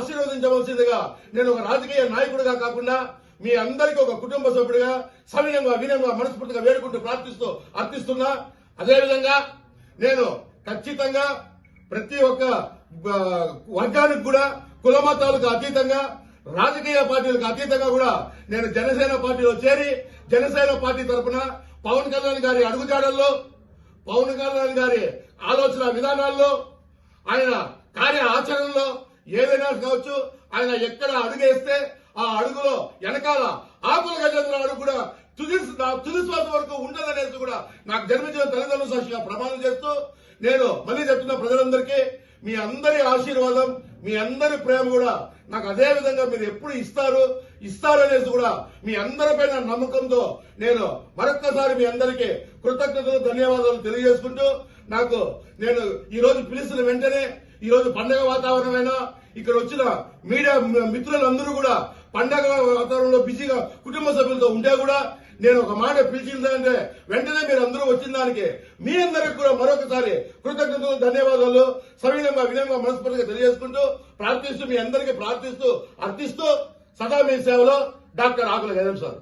ఆశీర్వదించవలసిందిగా నేను ఒక రాజకీయ నాయకుడిగా కాకుండా మీ అందరికీ ఒక కుటుంబ సభ్యుడిగా సవినంగా వినంగా మనస్ఫూర్తిగా వేడుకుంటూ ప్రార్థిస్తూ అర్థిస్తున్నా అదేవిధంగా నేను ఖచ్చితంగా ప్రతి ఒక్క వర్గానికి కూడా కులమతాలకు అతీతంగా రాజకీయ పార్టీలకు అతీతంగా కూడా నేను జనసేన పార్టీలో చేరి జనసేన పార్టీ తరఫున పవన్ కళ్యాణ్ గారి అడుగుజాడల్లో పవన్ కళ్యాణ్ గారి ఆలోచన విధానాల్లో ఆయన కార్య ఆచరణలో ఏదైనా కావచ్చు ఆయన ఎక్కడ అడుగేస్తే ఆ అడుగులో వెనకాల ఆకుల గజేంద్ర అడుగు కూడా తుది నా తుది శ్వాస వరకు ఉండదనేసి కూడా నాకు జన్మించిన తల్లిదండ్రుల సాక్షిగా ప్రమాణం చేస్తూ నేను మళ్ళీ చెప్తున్న ప్రజలందరికీ మీ అందరి ఆశీర్వాదం మీ అందరి ప్రేమ కూడా నాకు అదే విధంగా మీరు ఎప్పుడు ఇస్తారు ఇస్తారనేసి కూడా మీ అందరిపైన నమ్మకంతో నేను మరొక్కసారి మీ అందరికీ కృతజ్ఞతలు ధన్యవాదాలు తెలియజేసుకుంటూ నాకు నేను ఈ రోజు పిలిచిన వెంటనే ఈ రోజు పండగ వాతావరణమైనా ఇక్కడ వచ్చిన మీడియా మిత్రులందరూ కూడా పండగ వాతావరణంలో బిజీగా కుటుంబ సభ్యులతో ఉంటే కూడా నేను ఒక మాట పిలిచిందంటే వెంటనే మీరు అందరూ వచ్చిన దానికి మీ అందరికి కూడా మరొకసారి కృతజ్ఞతలు ధన్యవాదాలు. సవినంగా వినయంగా మనస్ఫూర్తిగా తెలియజేసుకుంటూ ప్రార్థిస్తూ మీ అందరికీ ప్రార్థిస్తూ అర్థిస్తూ సదా మీ సేవలో డాక్టర్ ఆకుల గజం సార్.